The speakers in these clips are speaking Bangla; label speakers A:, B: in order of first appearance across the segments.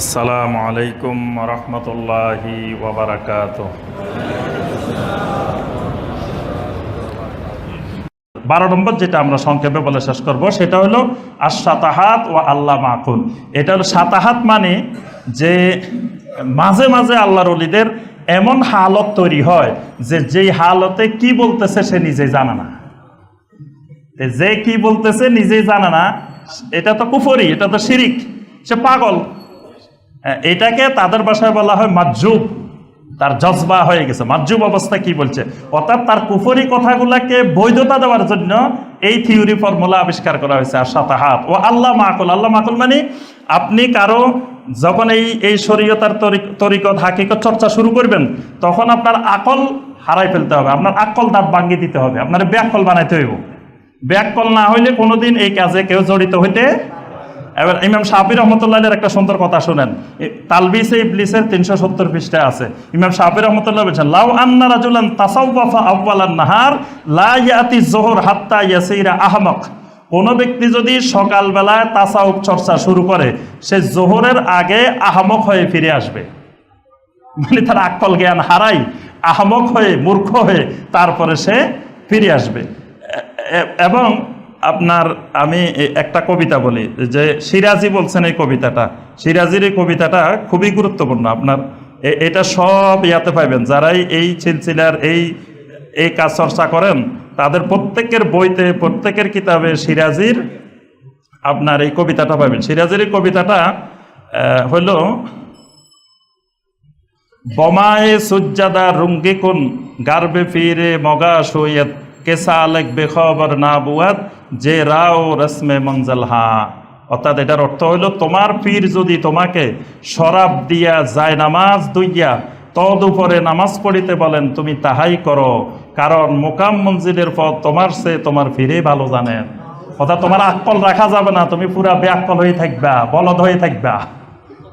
A: আসসালামু আলাইকুম রহমতুল্লাহি ওবরাকাত বারো নম্বর যেটা আমরা সংক্ষেপে বলে শেষ করব, সেটা হলো আর সাতাহাত ও আল্লাহ মাকুন এটা হলো সাতাহাত মানে যে মাঝে মাঝে আল্লাহর অলিদের এমন হালত তৈরি হয় যে যেই হালতে কি বলতেছে সে নিজেই জানে না। যে কি বলতেছে নিজেই জানে না, এটা তো কুফরি, এটা তো শিরিক, সে পাগল। এটাকে তাদের ভাষায় বলা হয় মাজুব। তার জজবা হয়ে গেছে। মাজুব অবস্থা কি বলছে? অর্থাৎ তার কুফরি কথাগুলাকে বৈধতা দেওয়ার জন্য এই থিওরি ফর্মুলা আবিষ্কার করা হয়েছে আর সাতাহাত ও আল্লাহ মাকুল। আল্লাহ মাকুল মানে আপনি কারও যখন এই এই শরীয়তার তরি- তরিকত, হাকিকত চর্চা শুরু করবেন, তখন আপনার আকল হারাই ফেলতে হবে, আপনার আকল দাঁত ভাঙ্গি দিতে হবে, আপনার ব্যাকল বানাইতে হইব। ব্যাকল না হইলে কোনোদিন এই কাজে কেউ জড়িত হইতে এবার ইমাম শাহি রহমতুল্লাহের একটা সুন্দর কথা শুনেন। তালবিসে ইবলিসের তিনশো সত্তর পৃষ্ঠায় আছে। ইমাম শাহি রহমতুল্লাহ বলছেন, লাউ আন্না রাজুলান তাসাউফা আউ্বালান নাহার, লা ইয়াতি জোহর হাত্তা ইয়াসিরা আহমক। কোন ব্যক্তি যদি সকালবেলায় তাসাউফ চর্চা শুরু করে, সে জোহরের আগে আহমক হয়ে ফিরে আসবে। মানে তার আকল জ্ঞান হারাই, আহমক হয়ে মূর্খ হয়ে তারপরে সে ফিরে আসবে। এবং আপনার আমি একটা কবিতা বলি যে সিরাজি বলছেন এই কবিতাটা। সিরাজির এই কবিতাটা খুবই গুরুত্বপূর্ণ। আপনার এটা সব ইয়াতে পাইবেন। যারাই এই সিলসিলার এই এই কাজ চর্চা করেন তাদের প্রত্যেকের বইতে প্রত্যেকের কিতাবে সিরাজির আপনার এই কবিতাটা পাবেন সিরাজের এই কবিতাটা আহ, হলো বমায়ে সুজ্জাদা রুঙ্গি কুন গার্বে ফিরে মগা সৈয়দ কেসা আলেক বেখবর না বুয়াত যে রাও রসমে মঞ্জল হা। অর্থাৎ এটার অর্থ হইল, তোমার পীর যদি তোমাকে শরাব দিয়া যায় নামাজ দুইয়া, তদ উপরে নামাজ পড়িতে বলেন, তুমি তাহাই করো। কারণ মোকাম মঞ্জিলের পথ তোমার সে তোমার ফিরে ভালো জানেন অর্থাৎ তোমার আকল রাখা যাবে না, তুমি পুরা বেআকল হয়ে থাকবা, বলদ হয়ে থাকবা।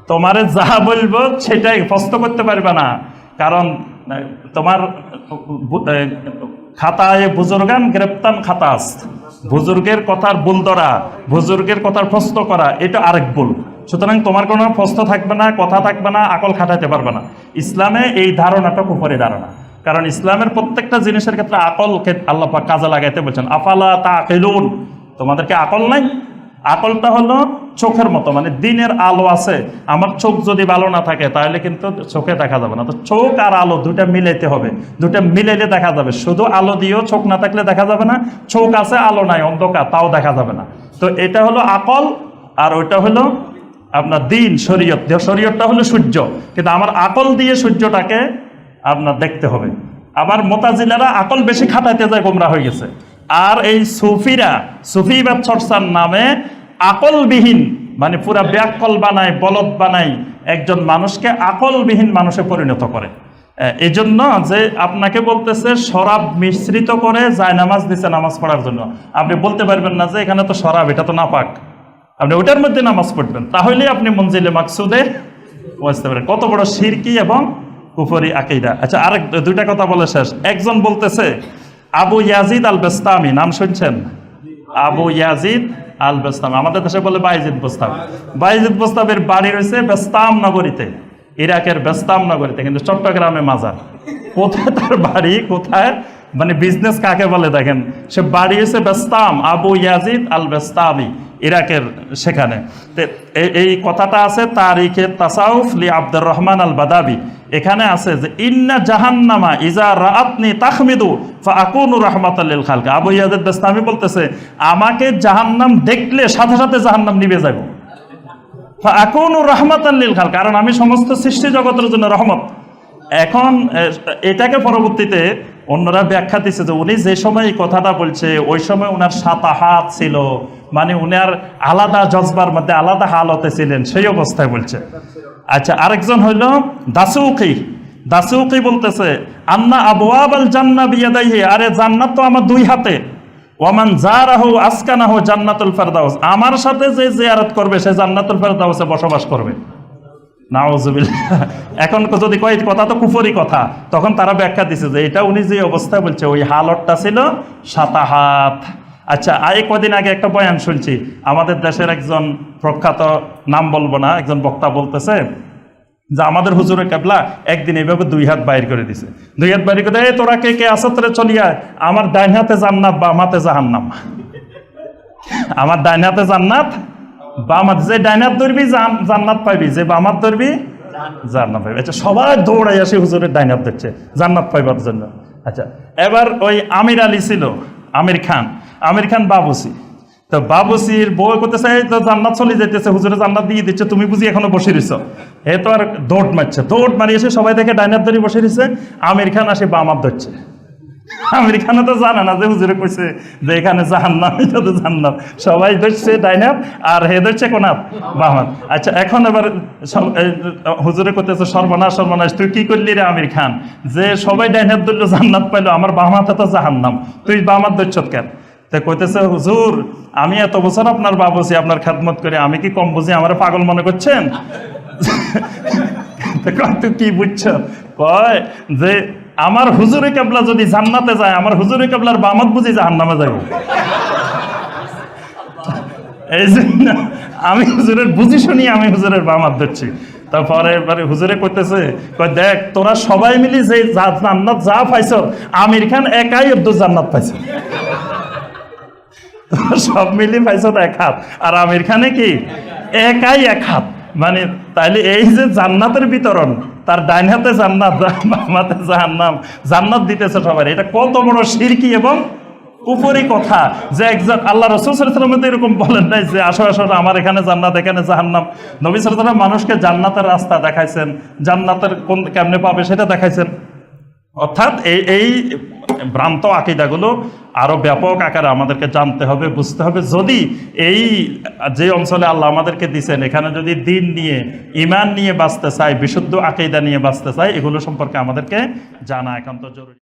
A: তোমারে যা বলব সেটাই প্রশ্ন করতে পারবে না। কারণ, তোমার খাতায় বুজুর্গান গ্রেপ্তান খাতাস। বুজুর্গের কথার বুল ধরা, বুজুর্গের কথার প্রশ্ন করা, এটা আরেক বুল সুতরাং তোমার কোনো প্রশ্ন থাকবে না, কথা থাকবে না, আকল খাটাইতে পারবে না। ইসলামে এই ধারণাটা উপরে ধারণা। কারণ ইসলামের প্রত্যেকটা জিনিসের ক্ষেত্রে আকল আল্লাহ কাজে লাগাইতে বলছেন, আফালা তা তোমাদেরকে আকল নাই? আকলটা হলো চোখের মতো মানে দিনের আলো আছে, আমার চোখ যদি ভালো না থাকে, তাহলে কিন্তু চোখে দেখা যাবে না। তো চোখ আর আলো দুটা মিলাইতে হবে দুটা মিলাইলে দেখা যাবে। শুধু আলো দিয়েও চোখ না থাকলে দেখা যাবে না, চোখ আছে, আলো নাই, অন্ধকার, তাও দেখা যাবে না। তো এটা হলো আকল, আর ওইটা হলো আপনার দিন, শরীয়ত। শরীয়তটা হলো সূর্য, কিন্তু আমার আকল দিয়ে সূর্যটাকে আপনার দেখতে হবে। আবার মোতাজিলারা আকল বেশি খাটাইতে যায়, গোমরা হয়ে গেছে। আর এই সুফিরা সুফিবাদ চর্চার নামে আকলবিহীন মানে পুরা ব্যাকল বানায়, বলদ বানায়, একজন মানুষকে আকলবিহীন মানুষে পরিণত করে। এই জন্য যে আপনাকে বলতেছে, শরাব মিশ্রিত করে যায় নামাজ দিছে নামাজ পড়ার জন্য। আপনি বলতে পারবেন না যে এখানে তো শরাব, এটা তো নাপাক। আপনি ওটার মধ্যে নামাজ পড়বেন। তাহলে আপনি মঞ্জিলে মাকসুদে বুঝতে পারেন। কত বড় সিরকি এবং কুফরি আকিদা। আচ্ছা আরেক, দুইটা কথা বলে শেষ। একজন বলতেছে আবু ইয়াজিদ আল বেস্তামি নাম শুনছেন? আবু ইয়াজিদ আল বেস্তাম আমাদের দেশে বলে বাইজিদ বোস্তাম। বাইজিদ বোস্তামের বাড়ি রয়েছে বেস্তাম নগরীতে, ইরাকের বেস্তাম নগরীতে, কিন্তু চট্টগ্রামে মাজার। কোথায় তার বাড়ি? কোথায়? মানে বিজনেস কাকে বলে দেখেন? সে বাড়ি হয়েছে বেস্তাম, আবু ইয়াজিদ আল বেস্তামি ইরাকের সেখানে। এই- কথাটা আছে তারিখে তাসাউফ লি আব্দুর রহমান আল বাদাবি এখানে আছে যে, ইন্না জাহান্নামা ইজা রাআতনি তাহমিদু ফাকুনু রাহমাতাল্লিল খালকা। আবু ইয়াজিদ বেস্তামি বলতেছে, আমাকে জাহান্নাম দেখলে সাথে সাথে জাহান্নাম নিভে যাবে ফাকুনু রাহমাতাল্লিল খাল কারণ আমি সমস্ত সৃষ্টি জগতের জন্য রহমত। এখন এটাকে পরবর্তীতে অন্যরা ব্যাখ্যা দিচ্ছে যে, উনি যে সময় এই কথাটা বলছে, ওই সময় ওনার সাতাহাত ছিল। মানে উনার আলাদা জজবার মধ্যে আলাদা হালতে ছিলেন, সেই অবস্থায় বলছে। আচ্ছা আরেকজন হইল দাসুকি। দাসুকি বলতেছে, আন্না আবওয়াব আল জান্না বিয়াদাইহি আরে জান্নাত তো আমার দুই হাতে। ওয়ামান জারাহু আসকানাহু জান্নাতুল ফেরদাউস। আমার সাথে যে জিয়ারত করবে, সে জান্নাতুল ফেরদাউসে বসবাস করবে। এখন যদি কয় কথা তো কুফরি কথা। তখন তারা ব্যাখ্যা দিছে যে এটা উনি যে অবস্থায় বলছে, ওই হালতটা ছিল সাতাহাত। আচ্ছা আই কদিন আগে একটা বয়ান শুনছি। আমাদের দেশের একজন প্রখ্যাত, নাম বলব না, একজন বক্তা বলতেছে যে, আমাদের হুজুরে কেবলা একদিন এইভাবে দুই হাত বাইর করে দিছে। দুই হাত বাইর করে "এই, তোরা কে কে আসত রে চলিয়া আমার ডাইন হাতে জান্নাত বা মাতে জাহান্নাম। আমার ডাইন হাতে জান্নাত বা আমার যে ডাইন হাত ধরবি জান্নাত পাইবি যে বামাত ধরবি, জান্নাত পাইবি আচ্ছা সবাই দৌড়াই আসে হুজুরের ডাইন হাত ধরছে জান্নাত পাইবার জন্য। আচ্ছা এবার ওই আমির আলী ছিল, আমির খান। আমির খান বাবুসি। তো বাবুসির বউ করতেছে "এই তো জান্নাত চলে যেতেছে হুজুরে জান্নাত দিয়ে দিচ্ছে, তুমি বুঝি এখনও বসে রইছ। এ তো আর দৌড় মারছে, দৌড় মারি এসে সবাই দেখে ডাইনার ধরে বসে রয়েছে আমির খান আসে বামাত ধরছে। আমির খানও তো জানে না যে হুজুরে কইছে যে এখানে জাহান্নাম এটা তো জান্নাত। সবাই ধরছে ডাইনাত আর হে ধরছে কোনাত বামাত আচ্ছা এখন এবার হুজুরে করতেছে সর্বনাশ সর্বনাশ, তুই কি করলি রে আমির খান যে সবাই ডাইনাত ধরলো, জান্নাত পাইলো, আমার বামাতে তো জাহান্নাম। তুই বামাত ধরছত কেন? তা কইতেছে, হুজুর, আমি এত বছর আপনার বাবুছি আপনার খেদমত করি আমি কি কম বুঝি আমার পাগল মনে করছেন? তুই কি বুঝছ? কয়, যে আমার হুজুরে কেবলা যদি জান্নাতে যায়, আমার হুজুরে কেবলার বামত বুঝি জাহান্নামে যাব এই জন্য আমি হুজুরের বুঝি শুনি, আমি হুজুরের বামাত ধরছি। তারপরে এবারে হুজুরে করতেছে কয়, দেখ, তোরা সবাই মিলি যে জান্নাত যা পাইছ, আমির খান একাই অব্দুল জান্নাত পাইছে। সব মিলি পাইছ এক হাত। আর আমির খানে কি? একাই এক হাত। মানে তাইলে এই যে জান্নাতের বিতরণ, তার ডাইন হাতে জান্নাত জাহান্নাম, জান্নাত দিতেছে সবাই। এটা কত বড় শিরকি এবং উপরি কথা যে একজন আল্লাহ রসুল সাল্লামের এরকম বলেন নাই যে আসো আসো আমার এখানে জান্নাত, এখানে জাহান্নাম। নবী সাল্লাম মানুষকে জান্নাতের রাস্তা দেখাইছেন। জান্নাতের কোন কেমনে পাবে সেটা দেখাইছেন। অর্থাৎ এই এই ভ্রান্ত আকিদাগুলো আরও ব্যাপক আকারে আমাদেরকে জানতে হবে, বুঝতে হবে। যদি এই যে অঞ্চলে আল্লাহ আমাদেরকে দিচ্ছেন এখানে যদি দিন নিয়ে ইমান নিয়ে বাঁচতে চাই বিশুদ্ধ আকিদা নিয়ে বাঁচতে চাই এগুলো সম্পর্কে আমাদেরকে জানা একান্ত জরুরি।